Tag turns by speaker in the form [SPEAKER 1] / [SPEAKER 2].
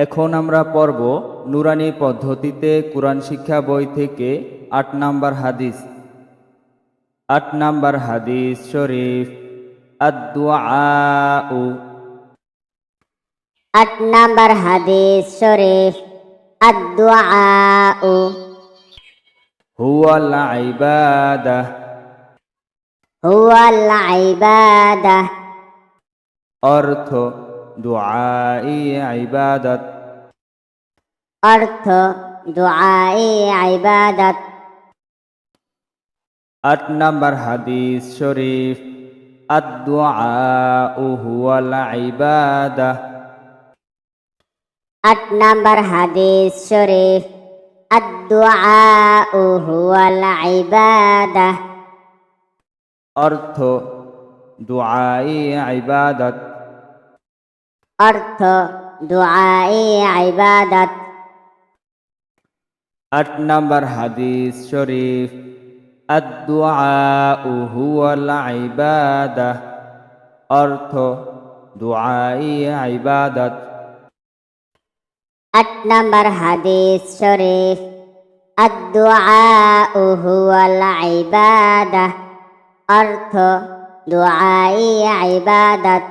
[SPEAKER 1] এখন আমরা পড়ব নুরানি পদ্ধতিতে কোরআন শিক্ষা বই থেকে আট নাম্বার হাদিস। আট নাম্বার হাদিস শরীফ আদুআউ
[SPEAKER 2] আট নাম্বার হাদিস শরীফ আদুআউ
[SPEAKER 1] হুয়াল ইবাদাহ
[SPEAKER 2] হুয়াল ইবাদাহ
[SPEAKER 1] অর্থ দুআই ইবাদত
[SPEAKER 2] অর্থ দুআই ইবাদত
[SPEAKER 1] আট নাম্বার হাদিস শরীফ আদুআউ হুয়াল ইবাদাহ
[SPEAKER 2] আট নাম্বার হাদিস শরীফ আদুআউ হুয়াল ইবাদাহ
[SPEAKER 1] অর্থ দুআই ইবাদত
[SPEAKER 2] অর্থ দুআই ইবাদত।
[SPEAKER 1] আট নাম্বার হাদিস শরীফ আদুআউ হুয়াল ইবাদাহ। অর্থ দুআই ইবাদত।
[SPEAKER 2] আট নাম্বার হাদিস শরীফ আদুআউ হুয়াল ইবাদাহ। অর্থ দুআই ইবাদত।